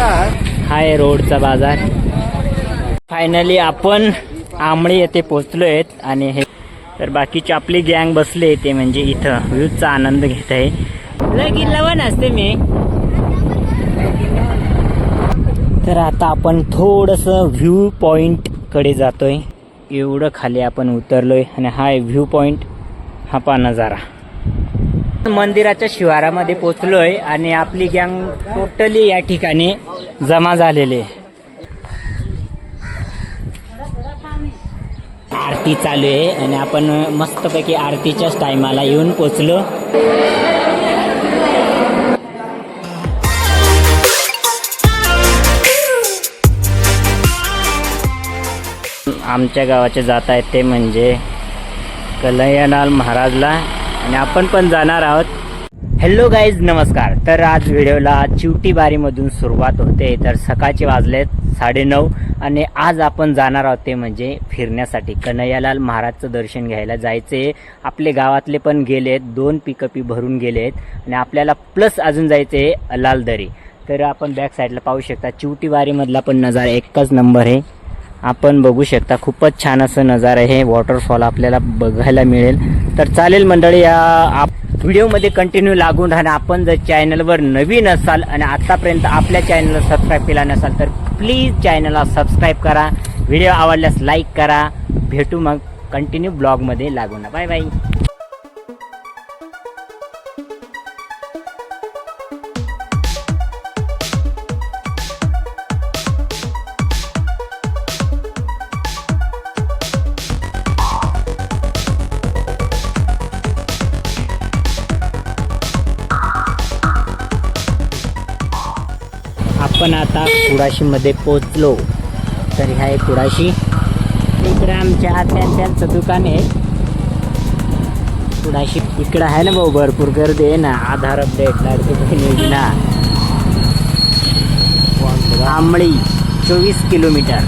हाय रोडचा बाजार. फायनली आपण आमळे येथे पोचलो आहेत आणि हे तर बाकीची आपली गँग बसले ते म्हणजे इथं. व्ह्यूजचा आनंद घेत आहे. लवन असते मी. तर आता आपण थोडस व्ह्यू पॉइंटकडे जातोय. एवढं खाली आपण उतरलोय आणि हा व्ह्यू पॉइंट हा पा नजारा. मंदिराच्या शिवारामध्ये पोचलोय आणि आपली गँग टोटली या ठिकाणी जमा झालेली आरती चालू आहे आणि आपण मस्तपैकी आरतीच्याच टायमाला येऊन पोचलो. आमच्या गावाचे जात आहेत ते म्हणजे कलयनाल महाराजला आणि आपण पण जाणार आहोत. हॅलो गाईज नमस्कार. तर आज व्हिडिओला चिवटी बारीमधून सुरुवात होते. तर सकाळचे वाजलेत साडेनऊ आणि आज आपण जाणार आहोत ते म्हणजे फिरण्यासाठी. कन्हैयालाल महाराजचं दर्शन घ्यायला जायचे. आपले गावातले पण गेलेत. दोन पिकअपी भरून गेलेत. आणि आपल्याला प्लस अजून जायचे लालदरी. तर आपण बॅक साईडला पाहू शकता. चिवटी बारीमधला पण नजारा एकच नंबर आहे. आपण बघू शकता खूपच छान असं नजारा आहे. वॉटरफॉल आपल्याला बघायला मिळेल. तर चालेल मंडळी या आप व्हिडिओमध्ये कंटिन्यू लागून राहणं. आपण जर चॅनलवर नवीन असाल आणि आत्तापर्यंत आपल्या चॅनलला सबस्क्राईब केला नसाल तर प्लीज चॅनलला सबस्क्राईब करा. व्हिडिओ आवडल्यास लाईक करा. भेटू मग कंटिन्यू ब्लॉगमध्ये लागू ना बाय बाय आपण आता कुडाशीमध्ये पोचलो तर ह्या आहे कुडाशी. इकडे आमच्या आत्यांचं दुकान आहे. कुडाशी इकडं आहे ना भाऊ भरपूर गर्दी आहे ना. आधार अपडेट लाडकी योजना आंबळी चोवीस किलोमीटर.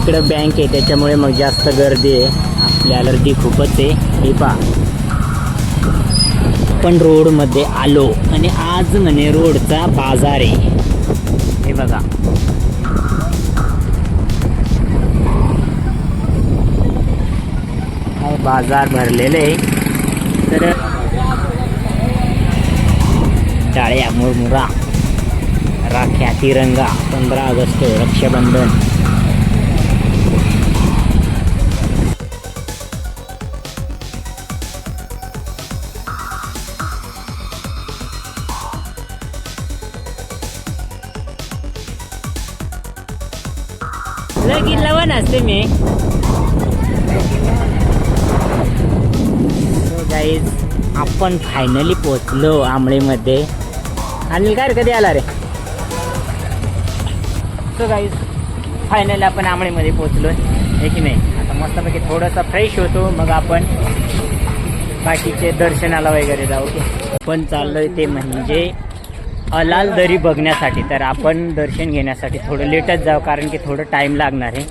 इकडं बँक आहे त्याच्यामुळे मग जास्त गर्दी आहे. आपल्या अलर्जी खूपच आहे. हे पहा. आपण रोडमध्ये आलो आणि आज म्हणे रोडचा बाजार आहे. हे बघा. बाजार भरलेले आहे. तर टाळ्या मुरमुरा राख्या तिरंगा पंधरा ऑगस्ट रक्षाबंधन. लगीन पण असते मी गाईज आपण फायनली पोचलो आंबळीमध्ये अनिल काय रे, कधी आला रे? तो गाईज फायनली आपण आंबळीमध्ये पोचलो आहे की नाही? आता मस्तपैकी थोडंसं फ्रेश होतो मग आपण बाकीचे दर्शनाला वगैरे जाऊ. पण चाललोय ते म्हणजे अलाल दरी बघण्यासाठी तर आपण दर्शन घेण्यासाठी थोडं लेटच जाऊ कारण की थोडं टाइम लागणार आहे.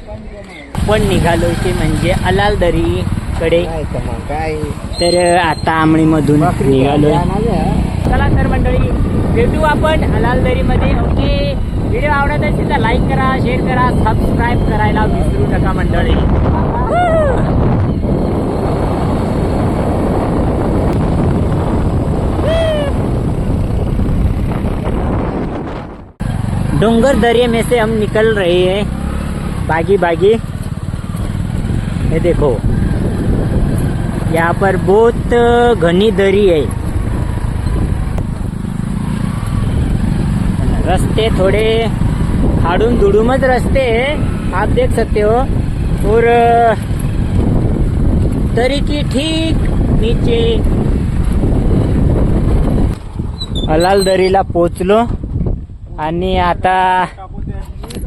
पण निघालो की म्हणजे अलाल दरीकडे. काय तर आता आमणीमधून निघालो चला तर मंडळी भेटू आपण अलाल दरीमध्ये. ओके. व्हिडिओ आवडत असेल तर लाईक करा शेअर करा सबस्क्राईब करायला विसरू नका मंडळी. डोंगर दरिया में से हम निकल रहे हैं। बागी बागी। ये देखो। यहाँ पर बहुत घनी दरी है। रस्ते थोड़े हाडून दुडूमच रस्ते हैं। आप देख सकते हो। और दरी की ठीक नीचे। हलाल दरीला पोचलो। आणि आता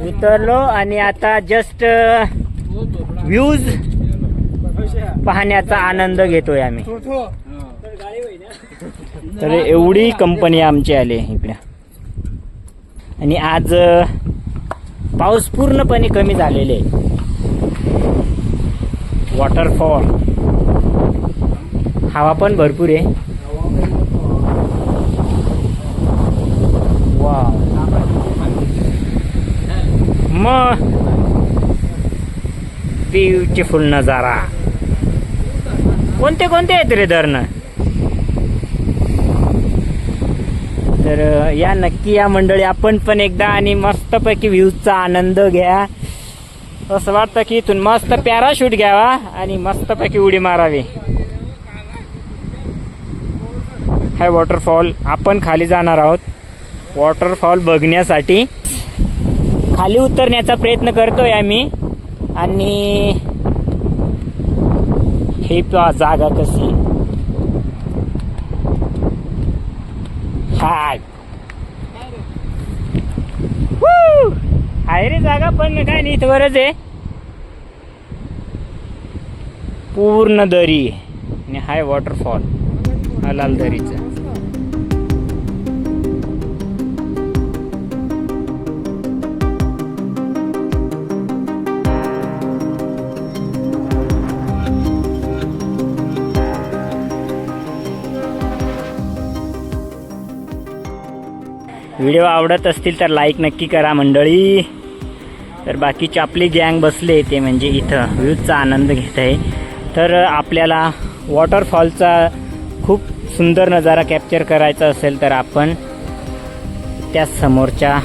उतरलो आणि आता जस्ट व्ह्यूज पाहण्याचा आनंद घेतोय आम्ही. तर एवढी कंपनी आमची आली इकडे. आणि आज पाऊस पूर्णपणे कमी झालेले वॉटरफॉल हवा पण भरपूर आहे. ब्युटिफुल नजारा. कोणते कोणते आहेत रे धरणं? तर या नक्की या मंडळी आपण पण एकदा आणि मस्तपैकी व्ह्यूजचा आनंद घ्या. असं वाटतं की इथून मस्त पॅराशूट घ्यावा आणि मस्तपैकी उडी मारावी. हाय वॉटरफॉल आपण खाली जाणार आहोत. वॉटरफॉल बघण्यासाठी. खाली उतरण्याचा प्रयत्न करतोय आम्ही. आणि हे पहा जागा कशी. हाय. आहे रे जागा पण काय नाही इथवरच आहे. पूर्ण दरी. आहे. आणि हाय वॉटरफॉल हलाल दरीचं. व्हिडिओ आवडत असतील तर लाईक नक्की करा मंडळी. तर बाकीची आपली गँग बसले ते म्हणजे इथं. व्ह्यूजचा आनंद घेत आहे. तर आपल्याला वॉटरफॉलचा खूप सुंदर नजारा कॅप्चर करायचा असेल तर आपण त्या समोरच्या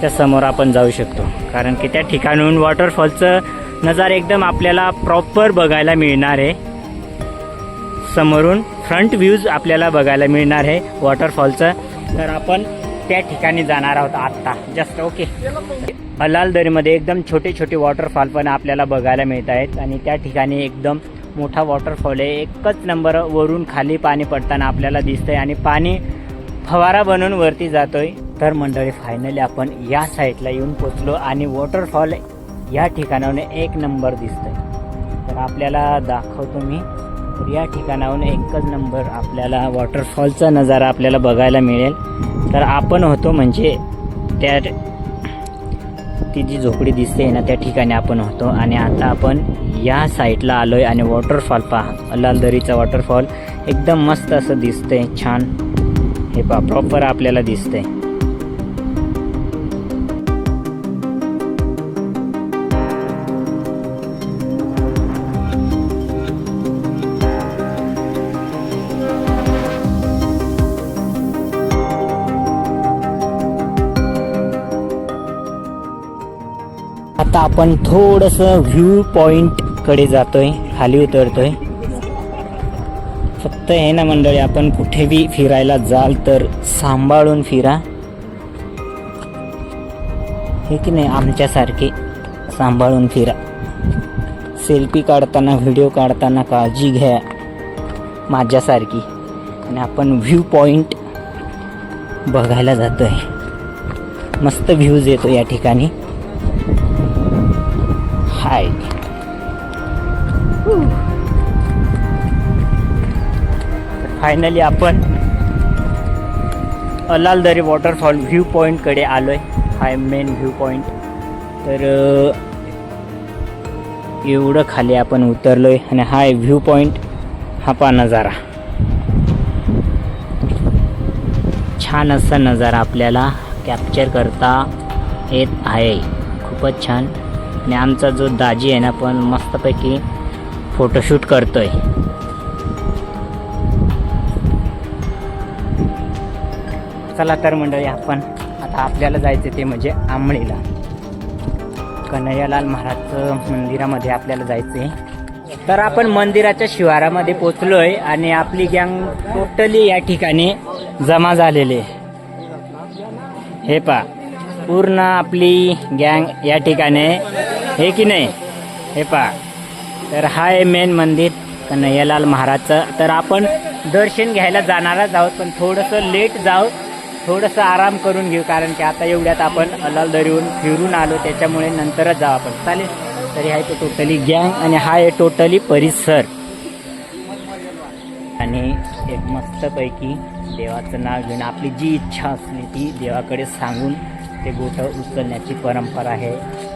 त्या समोर आपण जाऊ शकतो. कारण की त्या ठिकाणून वॉटरफॉलचं नजारा एकदम आपल्याला प्रॉपर बघायला मिळणार आहे. समोरून फ्रंट व्ह्यूज आपल्याला बघायला मिळणार आहे. वॉटरफॉलचं तर आपण त्या ठिकाणी जाणार आहोत आत्ता. जस्ट ओके हलाल दरीमध्ये एकदम छोटे छोटे वॉटरफॉल पण आपल्याला बघायला मिळत आहेत. आणि त्या ठिकाणी एकदम मोठा वॉटरफॉल आहे. एकच नंबर वरून खाली पाणी पडताना आपल्याला दिसतंय. आणि पाणी फवारा बनून वरती जातोय. तर मंडळी फायनली आपण या साईडला येऊन पोचलो आणि वॉटरफॉल या ठिकाणाहून एक नंबर दिसतोय. तर आपल्याला दाखवतो मी. तर या ठिकाणाहून एकच नंबर आपल्याला वॉटरफॉलचा नजारा आपल्याला बघायला मिळेल. तर आपण होतो म्हणजे त्या ती जी झोपडी दिसते ना त्या ठिकाणी आपण होतो. आणि आता आपण या साईडला आहे आणि वॉटरफॉल पहा. लालदरीचा वॉटरफॉल एकदम मस्त असं दिसतंय छान. हे पहा प्रॉपर आपल्याला दिसतंय. आपण थोडस व्ह्यू पॉइंटकडे जातोय खाली उतरतोय. फक्त हे ना मंडळी आपण कुठे बी फिरायला जाल तर सांभाळून फिरा. हे की नाही आमच्यासारखे सांभाळून फिरा. सेल्फी काढताना व्हिडिओ काढताना काळजी घ्या. माझ्यासारखी. आणि आपण व्ह्यू पॉईंट बघायला जातोय. मस्त व्ह्यूज येतो या ठिकाणी. हाय फायनली आपण अलालदरी वॉटरफॉल व्ह्यू पॉईंटकडे आलो आहे हाय मेन व्ह्यू पॉईंट तर एवढं खाली आपण उतरलो आहे आणि हाय व्ह्यू पॉईंट हा पा नजारा. छान असा नजारा आपल्याला कॅप्चर करता येत आहे. खूपच छान. आणि आमचा जो दाजी आहे ना पण मस्तपैकी फोटोशूट करतोय. चला तर मंडळी आपण आता आपल्याला जायचं ते म्हणजे आंबळीला कन्हैयालाल महाराजचं मंदिरामध्ये आपल्याला जायचं आहे तर आपण मंदिराच्या शिवारामध्ये पोचलोय आणि आपली गँग टोटली या ठिकाणी जमा झालेली आहे. हे पा पूर्ण आपली गँग या ठिकाणी हे की नाही? हे पा तर हा आहे मेन मंदिर कन्हैयालाल महाराजचं. तर आपण दर्शन घ्यायला जाणारच आहोत पण थोडंसं लेट जाऊ थोडंसं आराम करून घेऊ कारण की आता एवढ्यात आपण अलाल दरीहून फिरून आलो त्याच्यामुळे नंतरच जाऊ आपण. चालेल? तरी आहे तो टोटली गँग आणि हा आहे टोटली परिसर. आणि एक मस्तपैकी देवाचं नाव घेऊन आपली जी इच्छा असली ती देवाकडे सांगून ते गोठं उचलण्याची परंपरा आहे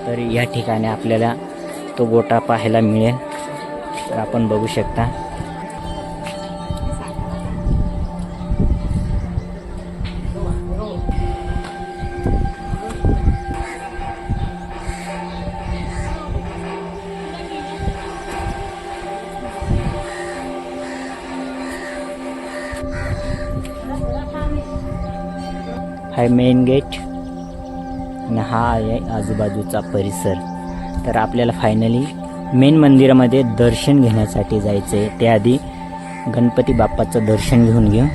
तर या ठिकाणी आपल्याला तो गोटा पाहायला मिळेल. तर आपण बघू शकता. Hi main gate. हा आहे आजूबाजूचा परिसर. तर आपल्याला फायनली मेन मंदिरामध्ये दर्शन घेण्यासाठी जायचं आहे त्याआधी गणपती बाप्पाचं दर्शन घेऊन घेऊ.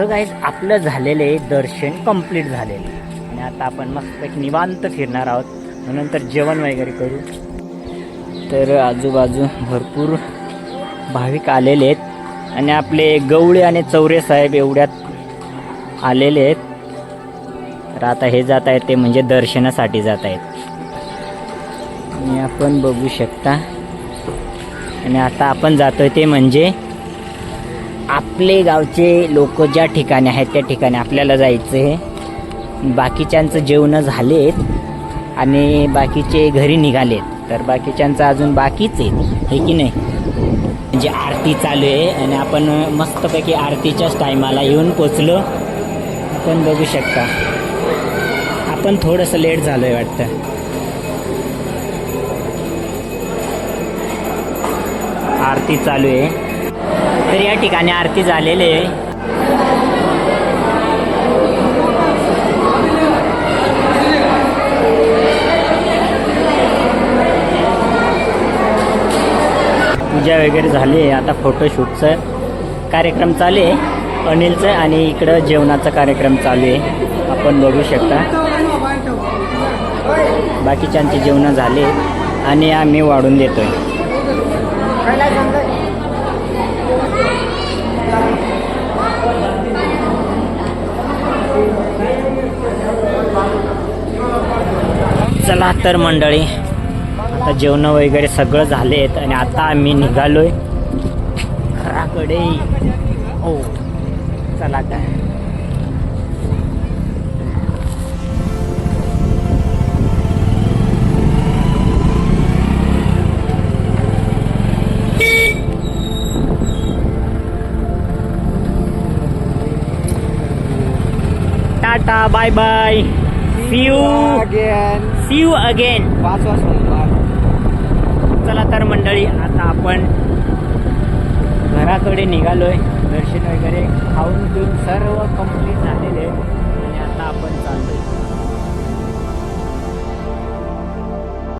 सो गाईज आपलं झालेले दर्शन कंप्लीट झालेलं आणि आता आपण मस्त एक निवांत फिरणार आहोत. नंतर जेवण वगैरे करू. तर आजूबाजू भरपूर भाविक आलेले आहेत. आणि आपले गवळे आणि चौरे साहेब एवढ्यात आलेले आहेत. तर आता हे जात आहेत ते म्हणजे दर्शनासाठी जात आहेत. आणि आपण बघू शकता. आणि आता आपण जातोय ते म्हणजे आपले गावचे लोक ज्या ठिकाणी आहेत त्या ठिकाणी आपल्याला जायचं आहे बाकीच्यांचं जेवणं झालेत आणि बाकीचे घरी निघालेत. तर बाकीच्यांचं अजून बाकीच आहे हे की नाही? म्हणजे आरती चालू आहे आणि आपण मस्तपैकी आरतीच्याच टायमाला येऊन पोचलो. आपण बघू शकता आपण थोडंसं लेट झालो आहे वाटतं. आरती चालू आहे. तर या ठिकाणी आरती झालेली आहे. पूजा वगैरे झाली आहे. आता फोटोशूटचं कार्यक्रम चालू आहे. अनिलचं आणि इकडं जेवणाचा कार्यक्रम चालू आहे. आपण बघू शकता. बाकीच्यांचे जेवणं झाले आणि आम्ही वाढून देतोय. चला तर मंडळी. आता जेवण वगैरे सगळं झालेत आणि आता आम्ही निघालोय घराकडे. हो चला काय tata bye bye see you again see you again पाच वाजता चला तर मंडळी आता आपण घराकडे निघालोय. दर्शन वगैरे खाऊन पिऊन सर्व कंप्लीट झालेले.